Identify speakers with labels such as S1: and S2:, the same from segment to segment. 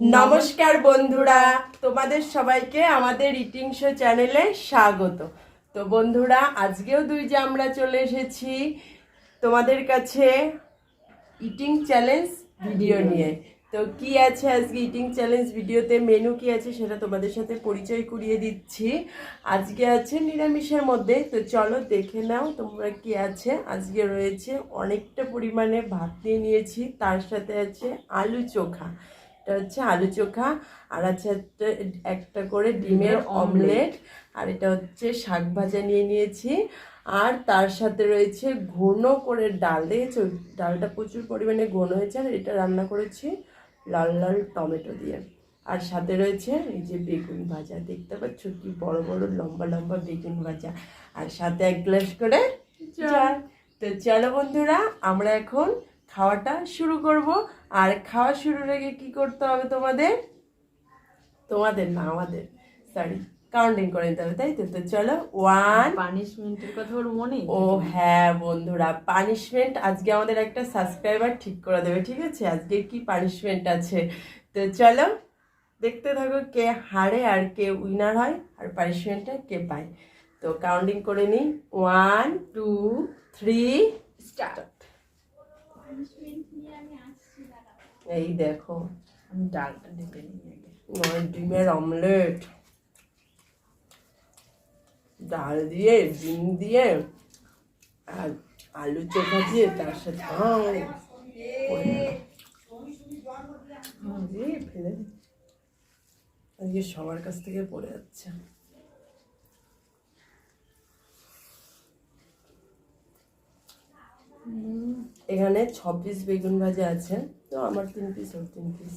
S1: নমস্কার বন্ধুরা তোমাদের সবাইকে আমাদের ইটিং শো চ্যানেলে স্বাগত। তো বন্ধুরা আজকেও দুই যে আমরা চলে এসেছি তোমাদের কাছে ইটিং চ্যালেঞ্জ ভিডিও নিয়ে। তো কি আছে আজকে ইটিং চ্যালেঞ্জ ভিডিওতে মেনু কি আছে সেটা তোমাদের সাথে পরিচয় করিয়ে দিচ্ছি। আজকে আছে নিরামিষের মধ্যে। তো চলো দেখে নাও তোমরা কি আছে। আজকে রয়েছে অনেকটা পরিমাণে ভাত নিয়ে নিয়েছি। তার সাথে আছে আলু চোখা। এটা হচ্ছে আলু চোখা আর আছে একটা একটা করে ডিমের অমলেট আর এটা হচ্ছে শাক ভাজা নিয়ে নিয়েছি। আর তার সাথে রয়েছে ঘন করে ডাল দেখেছ? ডালটা প্রচুর পরিমাণে ঘন হয়েছে আর এটা রান্না করেছি লাল লাল টমেটো দিয়ে। আর সাথে রয়েছে এই যে বেগুন ভাজা দেখতে পাচ্ছ কি বড় বড় লম্বা লম্বা বেগুন ভাজা। আর সাথে এক গ্লাস করে জল। তো চলো বন্ধুরা আমরা এখন খাওয়াটা শুরু করব। আর খাওয়া শুরুর আগে কি করতে হবে তোমাদের? তোমাদের না আমাদের। সরি কাউন্টিং করে নিতে হবে তাই তো? তো চলো ওয়ান
S2: পানিশমেন্টের কথা ওর মনে
S1: ও হ্যাঁ বন্ধুরা পানিশমেন্ট আজকে আমাদের একটা সাবস্ক্রাইবার ঠিক করে দেবে ঠিক আছে? আজকে কি পানিশমেন্ট আছে? তো চলো দেখতে থাকো কে হারে আর কে উইনার হয় আর পানিশমেন্টটা কে পায়। তো কাউন্টিং করে নিই। ওয়ান টু থ্রি স্টার্ট এই দেখো
S2: আমি ডালটা ঢেকে নিই আগে
S1: নয় ডিমের অমলেট। ডাল দিয়ে ডিম দিয়ে আর আলু চোখা দিয়ে তার সাথে
S2: ফেলে
S1: আজকে সবার কাছ থেকে পড়ে যাচ্ছে। এখানে ছ পিস বেগুন ভাজা আছে। তো আমার তিন পিস ওর তিন পিস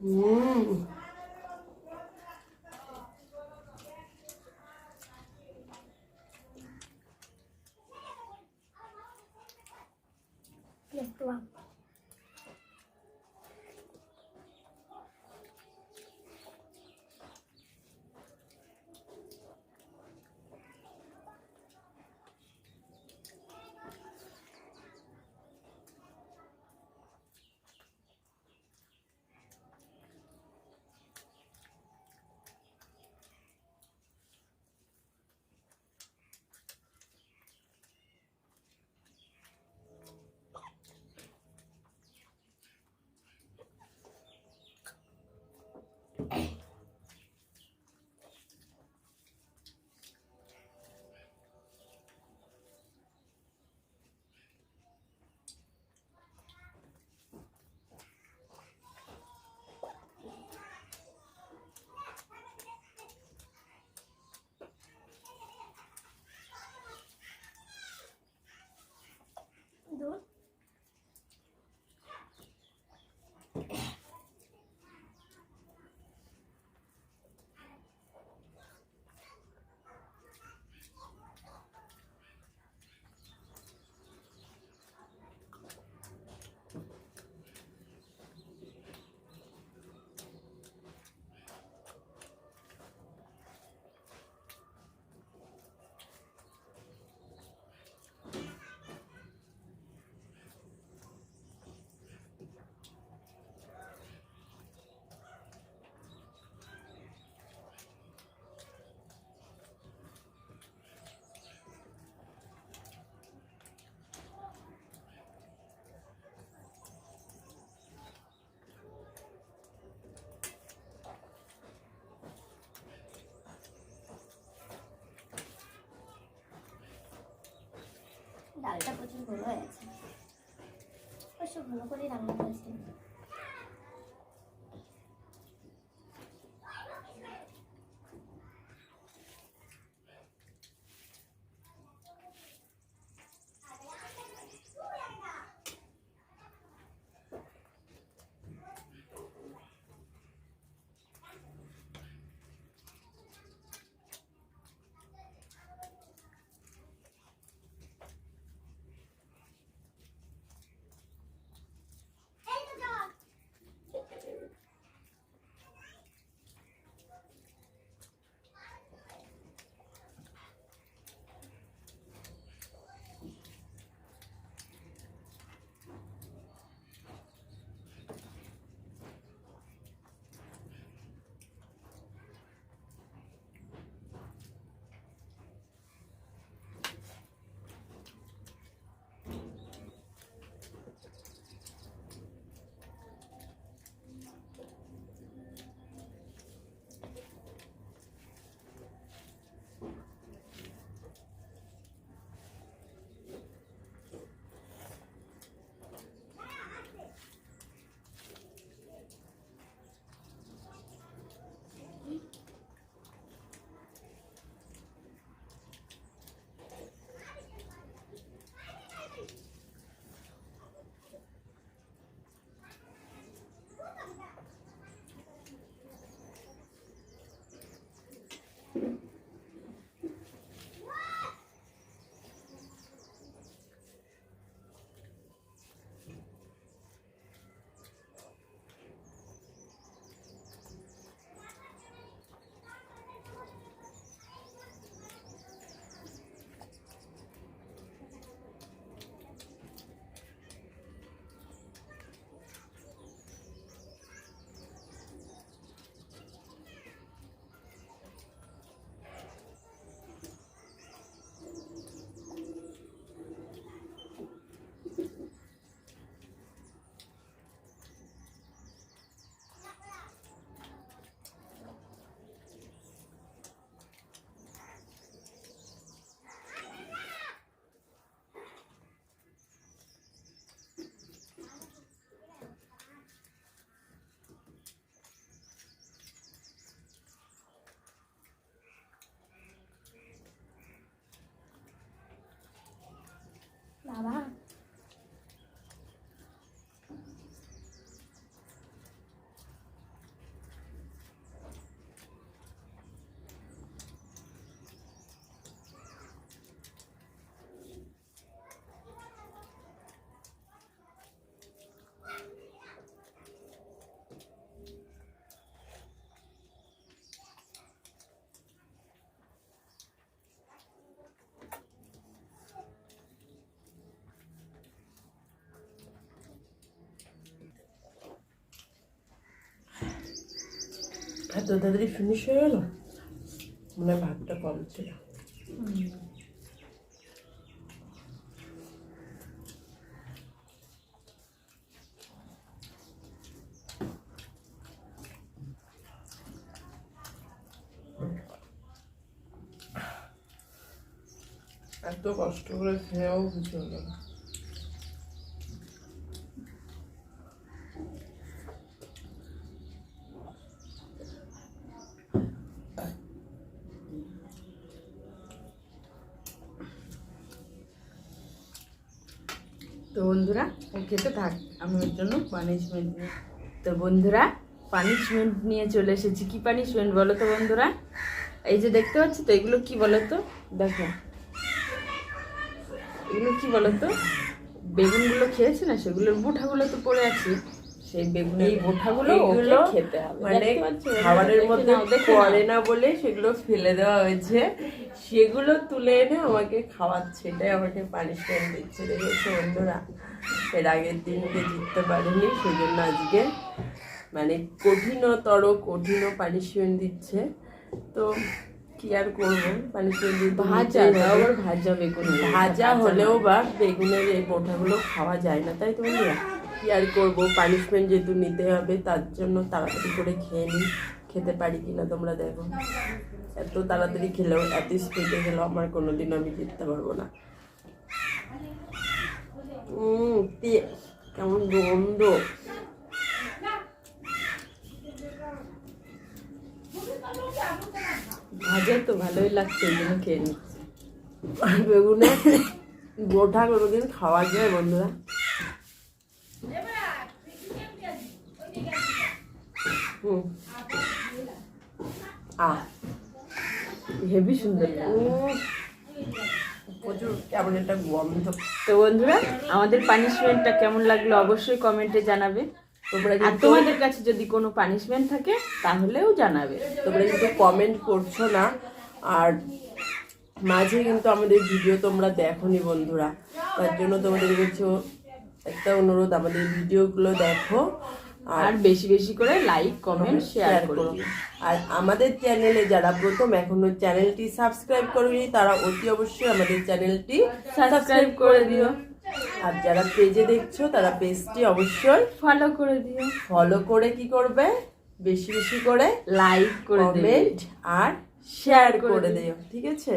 S1: হুম Hey.
S3: ডালটা প্রচুর ভালো হয়েছে। অবশ্য ভালো করে রান্না করেছি।
S1: এত তাড়াতাড়ি ফিনিশ হয়ে গেল? মনে হয় ভাতটা কম ছিল। এত কষ্ট করে খেয়েও কিছু হলো না
S2: তো বন্ধুরা ও খেতে থাক আমি ওর জন্য পানিশমেন্ট নিয়ে তো বন্ধুরা পানিশমেন্ট নিয়ে চলে এসেছি। কি পানিশমেন্ট বলো তো বন্ধুরা? এই যে দেখতে পাচ্ছি তো এগুলো কি বলো তো? দেখো। এগুলো কি বলো তো? বেগুনগুলো খেয়েছে না? সেগুলোর বুঠাগুলো তো পড়ে আছে। সেই বেগুনের
S1: এই
S2: বুঠাগুলো ওকে খেতে হবে।
S1: মানে খাবারের মধ্যে পড়ে না বলে সেগুলো ফেলে দেওয়া হয়েছে। সেগুলো তুলে এনে আমাকে খাওয়াচ্ছে এটাই আমাকে পানিশমেন্ট দিচ্ছে। দেখেছ বন্ধুরা? এর আগের দিনকে জিততে পারিনি সেই জন্য আজকে মানে কঠিনতর কঠিন পানিশমেন্ট দিচ্ছে। তো কি আর করব? পানিশমেন্ট
S2: ভাজা আবার ভাজা বেগুন
S1: ভাজা হলেও বা বেগুনের এই বোটাগুলো খাওয়া যায় না তাই তো কি আর করব? পানিশমেন্ট যেহেতু নিতে হবে তার জন্য তাড়াতাড়ি করে খেয়ে নিই। খেতে পারি কিনা তোমরা দেখো। এত তাড়াতাড়ি খেলেও, এত স্পিডে খেলেও আমার কোনোদিন আমি জিততে পারব না। কেমন গন্ধ।
S2: ভাজা তো ভালোই লাগছে জন্য খেয়ে নিচ্ছি।
S1: বেগুনের বোটা কোনোদিন খাওয়া যায় বন্ধুরা। হুম। আহ
S2: হেভি সুন্দর।
S1: প্রচুর কেমন একটা গন্ধ।
S2: তো বন্ধুরা আমাদের পানিশমেন্টটা কেমন লাগল অবশ্যই কমেন্টে জানাবে।
S1: তোমরা
S2: আর তোমাদের কাছে যদি কোনো পানিশমেন্ট থাকে তাহলেও জানাবে।
S1: তোমরা কিন্তু কমেন্ট করছ না। আর মাঝে কিন্তু আমাদের ভিডিও তোমরা দেখোনি বন্ধুরা। তার জন্য তোমাদের কাছে একটা অনুরোধ আমাদের ভিডিওগুলো দেখো। আর
S2: বেশি বেশি করে লাইক কমেন্ট শেয়ার
S1: শেয়ার
S2: করে
S1: করো আর আমাদের চ্যানেলে যারা প্রথম এখনও চ্যানেলটি সাবস্ক্রাইব করনি তারা অতি অবশ্যই আমাদের চ্যানেলটি
S2: সাবস্ক্রাইব করে দিও।
S1: আর যারা পেজে দেখছ তারা পেজটি অবশ্যই
S2: ফলো করে দিও।
S1: ফলো করে কি করবে? বেশি বেশি করে
S2: লাইক করে দেবে
S1: কমেন্ট আর শেয়ার করে দিও ঠিক আছে?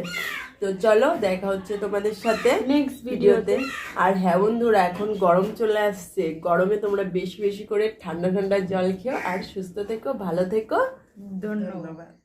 S1: তো চলো দেখা হচ্ছে তোমাদের সাথে
S2: নেক্সট ভিডিওতে।
S1: আর হ্যাঁ বন্ধুরা এখন গরম চলে আসছে। গরমে তোমরা বেশি বেশি করে ঠান্ডা ঠান্ডা জল খেও আর সুস্থ থেকো ভালো থেকো।
S2: ধন্যবাদ।